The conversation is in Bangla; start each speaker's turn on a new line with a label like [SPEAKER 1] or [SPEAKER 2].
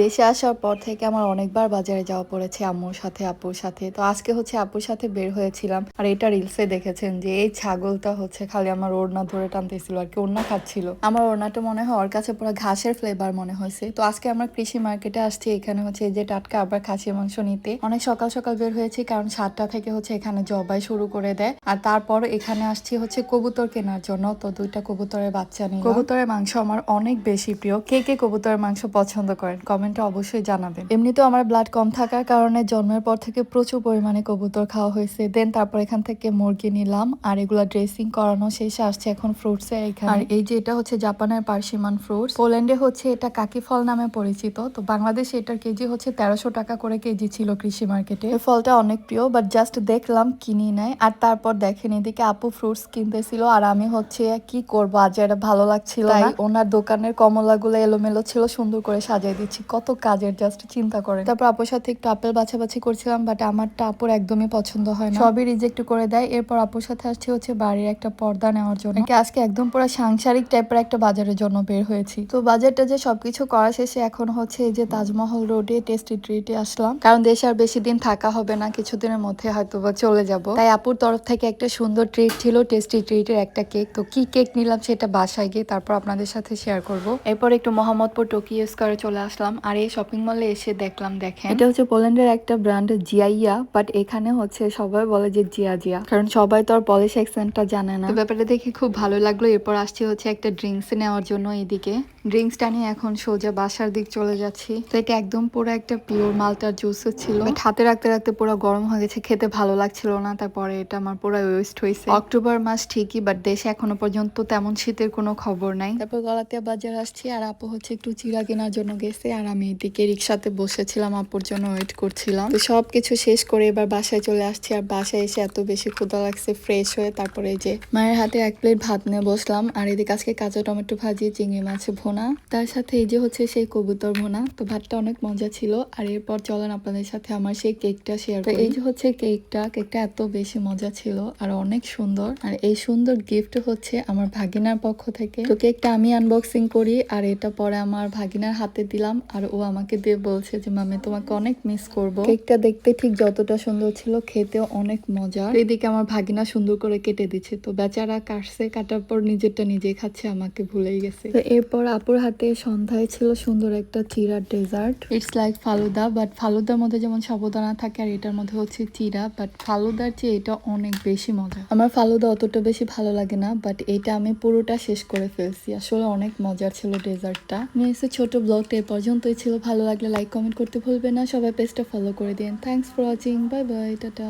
[SPEAKER 1] দেশে আসার পর থেকে আমার অনেকবার বাজারে যাওয়া পড়েছে আম্মুর সাথে, আপুর সাথে। তো আজকে হচ্ছে আপুর সাথে বের হয়েছিলাম। আর এটা রিলসে দেখেছেন যে, এই ছাগলটা হচ্ছে খালি আমার ওড়না ধরে টানতেছিল আর কি, ওড়না খাচ্ছিল। আমার ওড়নাটা মনে হয় ওর কাছে পুরো ঘাসের ফ্লেভার মনে হয়েছে। তো আজকে আমরা কৃষি মার্কেটে আসছি, এখানে হচ্ছে যে টাটকা আবার খাসির মাংস নিতে। অনেক সকাল সকাল বের হয়েছি, কারণ সাতটা থেকে হচ্ছে এখানে জবাই শুরু করে দেয়। আর তারপর এখানে আসছি হচ্ছে কবুতর কেনার জন্য। তো দুইটা কবুতরের বাচ্চা নিয়ে কবুতরের মাংস আমার অনেক বেশি প্রিয়। কে কে কবুতরের মাংস পছন্দ করেন? কমেন্টে অবশ্যই জানাবেন। এমনিতেও আমার ব্লাড কম থাকার কারণে জন্মের পর থেকে প্রচুর পরিমাণে কবুতর খাওয়া হয়েছে। দেন তারপর এখান থেকে মুরগি নিলাম আর এগুলা ড্রেসিং করানো শেষে আসছে এখন ফ্রুটস এখানে। আর এই যে এটা হচ্ছে জাপানের পার্সিমান ফ্রুটস পোল্যান্ডে হচ্ছে এটা কাকি ফল নামে পরিচিত। তো বাংলাদেশে এটার কেজি হচ্ছে তেরোশো টাকা করে কেজি ছিল কৃষি মার্কেটে। এই ফলটা অনেক প্রিয় বাট জাস্ট দেখলাম কিনি নাই। আর তারপর দেখেন এদিকে আপু ফ্রুটস কিনতেছিল আর আমি হচ্ছে কি করব আজ এটা ভালো লাগছিল ওনার দোকানের কমলাগুলো এলোমেলো ছিল সুন্দর করে সাজিয়ে দিচ্ছি। কত কাজের জাস্ট চিন্তা করেন। তারপর আপুর সাথে একটু আপেল বাছাবাছি করছিলাম বাট আমারটা আপুর একদমই পছন্দ হয় না। সবই রিজেক্ট করে দেয়। এরপর আপুর সাথে আসছে হচ্ছে বাড়ির একটা পর্দা নেওয়ার জন্য। আজকে একদম পুরো সাংসারিক টাইপের একটা বাজারের জন্য বের হয়েছি। তো বাজারটা যে সবকিছু করা শেষে এখন হচ্ছে এই যে তাজমহল রোডে টেস্টি ট্রিটে আসলাম। কারণ দেশে আর বেশি দিন থাকা হবে না, কিছুদিনের মধ্যে হয়তো বা চলে যাব। তাই আপুর তরফ থেকে একটা সুন্দর ট্রিট ছিল টেস্টি ট্রিটের একটা কেক তো কি কেক নিলাম সেটা বাসায় গিয়ে তারপর আপনাদের সাথে শেয়ার করব। এরপর একটু মোহাম্মদপুর টোকিও স্কোয়ারে চলে আসলাম। আর এই শপিং মলে এসে দেখলাম দেখেন। এটা হচ্ছে পোল্যান্ডের একটা ব্র্যান্ড জিয়াইয়া বাট এখানে হচ্ছে সবাই বলে যে জিয়া জিয়া। কারণ সবাই তো আর পলিশ অ্যাকসেন্টটা জানে না। ব্যাপারটা দেখে খুব ভালো লাগল। এরপর আসছি হচ্ছে একটা ড্রিঙ্কস নেওয়ার জন্য এইদিকে। ড্রিঙ্কসটা নিয়ে এখন সোজা বাসার দিক চলে যাচ্ছি। তো এটা একদম পুরো একটা পিওর মালটার জুস ছিল। হাতে রাখতে রাখতে পুরো গরম হয়ে গেছে খেতে ভালো লাগছিল না। তারপরে এটা আমার পুরো ওয়েস্ট হয়েছে। অক্টোবর মাস ঠিকই বাট দেশে এখনও পর্যন্ত তেমন শীতের কোনো খবর নাই। তারপর গলাতিয়া বাজার আসছি আর আপু হচ্ছে একটু চিরা কেনার জন্য গেছে আর আমি এদিকে রিক্সাতে বসেছিলাম আপুর জন্য ওয়েট করছিলাম। তো সবকিছু শেষ করে এবার বাসায় চলে আসছি আর বাসায় এসে এত বেশি ক্ষুধা লাগছে ফ্রেশ হয়ে তারপরে যে মায়ের হাতে এক প্লেট ভাত নিয়ে বসলাম আর এদিকে আজকে কাঁচা টমেটো ভাজি চিংড়ি মাছ ভোনা। তার সাথে এই যে হচ্ছে সেই কবুতর ভোনা তো ভাতটা অনেক মজা ছিল আর এরপর চলেন আপনাদের সাথে আমার সেই কেকটা শেয়ার এই যে হচ্ছে কেকটা কেকটা এত বেশি মজা ছিল আর অনেক সুন্দর। আর এই সুন্দর গিফট হচ্ছে আমার ভাগিনার পক্ষ থেকে। তো কেকটা আমি আনবক্সিং করি আর এটা পরে আমার ভাগিনার হাতে দিলাম আর ও আমাকে দিয়ে বলছে যে মামি তোমাকে অনেক মিস করব। কেকটা দেখতে ঠিক যতটা সুন্দর ছিল খেতেও অনেক মজা এদিকে আমার ভাগিনা সুন্দর করে কেটে দিচ্ছে। তো বেচারা কাটছে কাটার পর নিজেরটা নিজেই খাচ্ছে আমাকে ভুলেই গেছে। তো এরপর আপুর হাতে সন্ধ্যায় ছিল সুন্দর একটা চিরার dessert. It's like falooda but ফালুদার মধ্যে যেমন সাবধানা থাকে আর এটার মধ্যে হচ্ছে চিরা বাট ফালুদার চেয়ে এটা অনেক বেশি মজা। আমার ফালুদা অতটা বেশি ভালো লাগে না বাট এটা আমি পুরোটা শেষ করে ফেলছি। আসলে অনেক মজার ছিল ডেজার্টটা। মিনিসের ছোট ব্লগটা এ পর্যন্তই ছিল, ভালো লাগলে লাইক কমেন্ট করতে ভুলবেন না। সবাই পেজটা ফলো করে দিন। Thanks for watching bye bye tata.